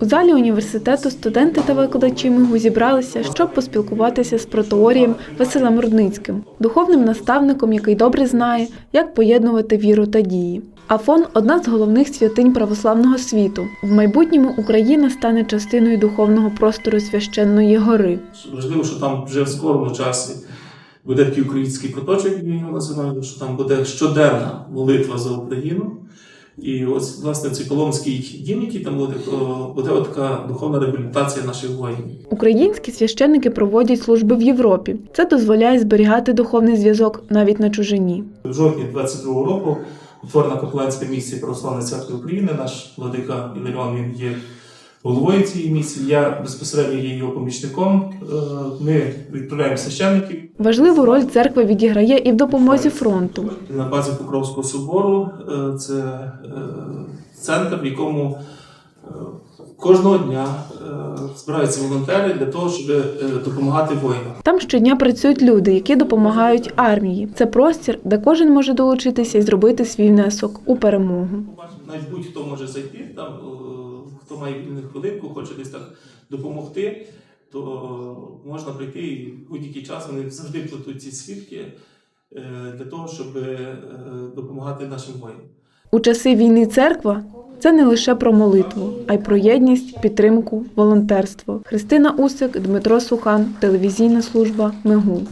У залі університету студенти та викладачі МИГУ зібралися, щоб поспілкуватися з протеорієм Василем Рудницьким, духовним наставником, який добре знає, як поєднувати віру та дії. Афон одна з головних святинь православного світу. В майбутньому Україна стане частиною духовного простору священної гори. Важливо, що там вже в скорому часі буде такий український проточок, що там буде щоденна молитва за Україну. І ось, власне, цій Коломській дім, який там буде, то буде така духовна реабілітація наших воїнів. Українські священники проводять служби в Європі. Це дозволяє зберігати духовний зв'язок навіть на чужині. В жовтні 22-го року утворена капеланська місія Православної церкви України. Наш владика Іларіон він є головою цієї місії. Я безпосередньо є його помічником. Е, Ми відправляємо священників Важливу роль церква відіграє і в допомозі фронту. на базі Покровського собору. Е, Це е, центр, в якому е, кожного дня е, збираються волонтери для того, щоб е, допомагати воїнам. Там щодня працюють люди, які допомагають армії. Це простір, де кожен може долучитися і зробити свій внесок у перемогу. Навіть будь-хто може зайти, там, е, хто має вільну хвилинку, хоче десь так допомогти, то можна прийти і будь-який час вони завжди плетуть ці свідки е, для того, щоб е, допомагати нашим воїнам. У часи війни церква це не лише про молитву, а й про єдність, підтримку, волонтерство. Христина Усик, Дмитро Сухан, телевізійна служба МЕГУ.